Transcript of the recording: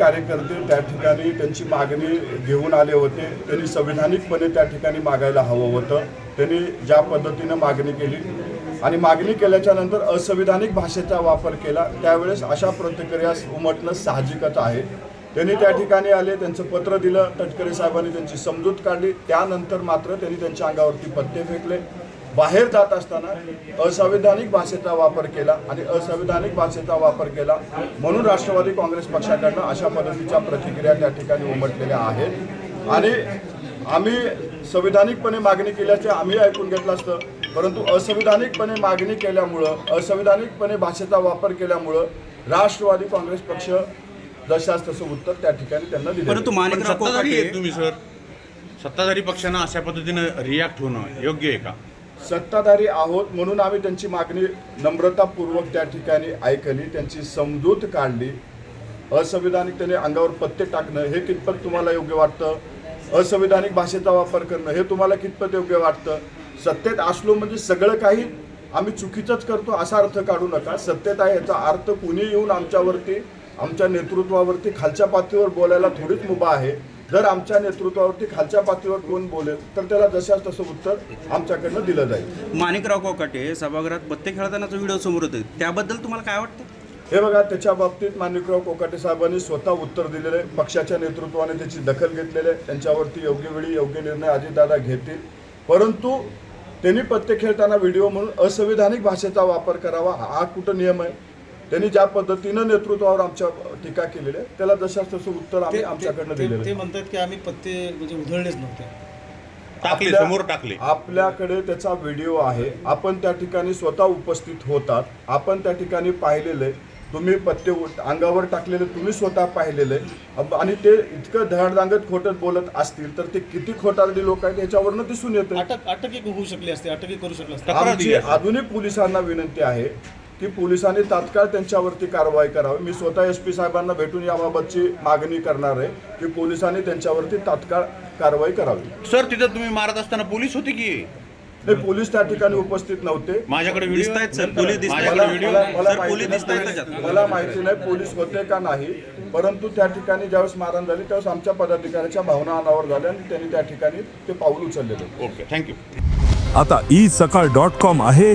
कार्यकर्ते त्या ठिकाणी त्यांची मागणी घेऊन आले होते. त्यांनी संविधानिकपणे त्या ठिकाणी मागायला हवं होतं. त्यांनी ज्या पद्धतीनं मागणी केली आणि मागणी केल्याच्यानंतर असंविधानिक भाषेचा वापर केला त्यावेळेस अशा प्रतिक्रिया उमटणं साहजिकच आहे. त्यांनी त्या ठिकाणी आले त्यांचं पत्र दिलं तटकरे साहेबांनी त्यांची समजूत काढली. त्यानंतर मात्र त्यांनी त्यांच्या अंगावरती पत्ते फेकले. बाहेर जात असताना असंविधानिक भाषेचा वापर केला आणि असंविधानिक भाषेचा वापर केला म्हणून राष्ट्रवादी काँग्रेस पक्षाकडनं अशा पद्धतीच्या प्रतिक्रिया त्या ठिकाणी उमटलेल्या आहेत. आणि आम्ही संविधानिकपणे मागणी केल्याचे आम्ही ऐकून घेतलं असतं परंतु असंविधानिकपणे मागणी केल्यामुळं असंविधानिकपणे भाषेचा वापर केल्यामुळं राष्ट्रवादी काँग्रेस पक्ष जशास तसं उत्तर त्या ठिकाणी त्यांना दिलं परंतु माणिकराव सत्ताधारी तुम्ही सर. सत्ताधारी पक्षानं अशा पद्धतीनं रिॲक्ट होणं योग्य आहे का? सत्ताधारी आहोत म्हणून आम्ही त्यांची मागणी नम्रतापूर्वक त्या ठिकाणी ऐकली त्यांची समजूत काढली. असंविधानिक त्याने अंगावर पत्ते टाकणं हे कितपत तुम्हाला योग्य वाटतं? असंविधानिक भाषेचा वापर करणं हे तुम्हाला कितपत योग्य वाटतं? सत्तेत असलो म्हणजे सगळं काही आम्ही चुकीचंच करतो असा अर्थ काढू नका. सत्तेत आहे याचा अर्थ कुणी येऊन आमच्यावरती आमच्या नेतृत्वावरती खालच्या पातळीवर बोलायला थोडीच मुभा आहे. जर आमच्या नेतृत्वावरती खालच्या पातळीवर कोण बोलेल तर त्याला जशास तसं उत्तर आमच्याकडनं दिलं जाईल. माणिकराव कोकाटे सभागृहात बत्ते खेळतानाचा व्हिडिओ समोर होते त्याबद्दल तुम्हाला काय वाटतं? हे बघा त्याच्या बाबतीत माणिकराव कोकाटे साहेबांनी स्वतः उत्तर दिलेलं आहे पक्षाच्या नेतृत्वाने त्याची दखल घेतलेली आहे त्यांच्यावरती योग्य वेळी योग्य निर्णय अजितदादा घेतील. परंतु त्यांनी पत्ते खेळताना व्हिडिओ म्हणून असंविधानिक भाषेचा वापर करावा हा कुठं नियम आहे? त्यांनी ज्या पद्धतीनं नेतृत्वावर आमच्या टीका केलेली आहे त्याला जशास तसं उत्तर आम्ही आमच्याकडनं ते- दिलेलं ते आहे. म्हणतात की आम्ही पत्ते म्हणजे उधळलेच नव्हते. टाकले आपल्या- समोर टाकले. आपल्याकडे त्याचा व्हिडिओ आहे. आपण त्या ठिकाणी स्वतः उपस्थित होतात. आपण त्या ठिकाणी पाहिलेलं तुम्ही पत्ते उट- अंगावर टाकलेले तुम्ही स्वतः पाहिलेलं अब- आणि ते इतकं धडधांगत खोटं बोलत असतील तर ते किती खोटारडी लोक आहेत याच्यावरनं दिसून येतं अटक अटकही होऊ शकली असते अटकही करू शकले असते. तक्रार आमची दिली असेल. आधुनिक पोलिसांना विनंती आहे की पोलिसांनी तात्काळ त्यांच्यावरती कारवाई करावी. मी स्वतः एस पी साहेबांना भेटून याबाबतची मागणी करणार आहे की पोलिसांनी त्यांच्यावरती तात्काळ कारवाई करावी. सर तिथं तुम्ही मारत असताना पोलीस होते की? हे पोलीस त्या ठिकाणी उपस्थित नव्हते. माझ्याकडे व्हिडिओ दिसतायत सर. पोलीस दिसतायत. माझ्याकडे मला माहिती पोलीस नाही- दिसतायत त्याच्यात. मला माहिती नाही पोलीस होते का नाही. परंतु त्या ठिकाणी ज्यावेळेस मारहाण झाली त्यावेळेस आमच्या पदाधिकाऱ्याच्या भावना अनावर झाल्या आणि त्यांनी त्या ठिकाणी ते पाऊल उचललेलं. ओके थँक्यू आता ई सकाळ डॉट कॉम आहे.